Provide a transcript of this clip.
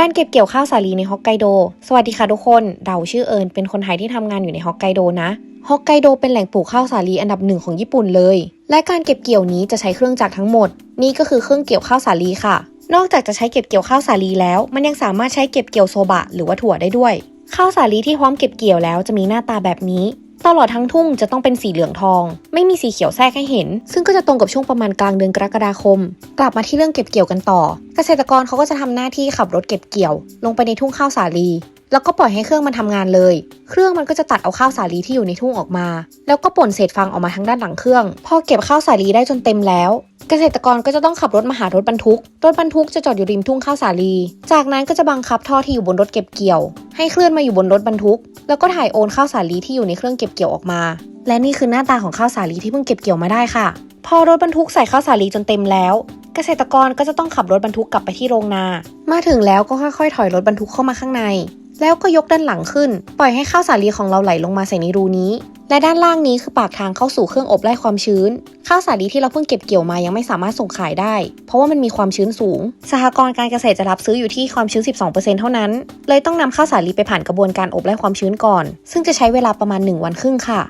การเก็บเกี่ยวข้าวสาลีในฮอกไกโด สวัสดีค่ะทุกคนเราชื่อเอิญเป็นคนไทยที่ทำงานอยู่ในฮอกไกโดนะ ฮอกไกโดเป็นแหล่งปลูกข้าวสาลีอันดับหนึ่งของญี่ปุ่นเลย และการเก็บเกี่ยวนี้จะใช้เครื่องจักรทั้งหมด นี่ก็คือเครื่องเกี่ยวข้าวสาลีค่ะ นอกจากจะใช้เก็บเกี่ยวข้าวสาลีแล้ว มันยังสามารถใช้เก็บเกี่ยวโซบะหรือว่าถั่วได้ด้วย ข้าวสาลีที่พร้อมเก็บเกี่ยวแล้วจะมีหน้าตาแบบนี้ ตลอดทั้งทุ่งจะต้องเป็นสีเหลืองทอง ไม่มีสีเขียวแทรกให้เห็น ซึ่งก็จะตรงกับช่วงประมาณกลางเดือนกรกฎาคม กลับมาที่เรื่องเก็บเกี่ยวกันต่อ เกษตรกรเขาก็จะทำหน้าที่ขับรถเก็บเกี่ยว ลงไปในทุ่งข้าวสาลี แล้วก็ปล่อยให้เครื่องมันทำงานเลย เครื่องมันก็จะตัดเอาข้าวสาลีที่อยู่ในทุ่งออกมา แล้วก็ป่นเศษฟางออกมาทางด้านหลังเครื่อง พอเก็บข้าวสาลีได้จนเต็มแล้ว เกษตรกรก็จะต้องขับรถมาหารถบรรทุก รถบรรทุกจะจอดอยู่ริมทุ่งข้าวสาลี จากนั้นก็จะบังคับท่อที่อยู่บนรถเก็บเกี่ยว ให้เคลื่อนมาอยู่บนรถบรรทุก แล้วก็ถ่ายโอนข้าวสาลีที่อยู่ในเครื่องเก็บเกี่ยวออกมา และนี่คือหน้าตาของข้าวสาลีที่เพิ่งเก็บเกี่ยวมาได้ค่ะ พอรถบรรทุกใส่ข้าวสาลีจนเต็มแล้ว เกษตรกรก็จะต้องขับรถบรรทุกกลับไปที่โรงนา มาถึงแล้วก็ค่อยๆ ถอยรถบรรทุกเข้ามาข้างใน แล้วก็ยกด้านหลังขึ้น ปล่อยให้ข้าวสาลีของเราไหลลงมาใส่ในรูนี้ และด้านล่างนี้คือปากทางเข้าสู่เครื่องอบไล่ความชื้น ข้าวสาลีที่เราเพิ่งเก็บเกี่ยวมายังไม่สามารถส่งขายได้ เพราะว่ามันมีความชื้นสูง สหกรณ์การเกษตรจะรับซื้ออยู่ที่ความชื้น 12%เท่านั้น เลยต้องนำข้าวสาลีไปผ่านกระบวนการอบไล่ความชื้นก่อน ซึ่งจะใช้เวลาประมาณ 1 วันครึ่งค่ะ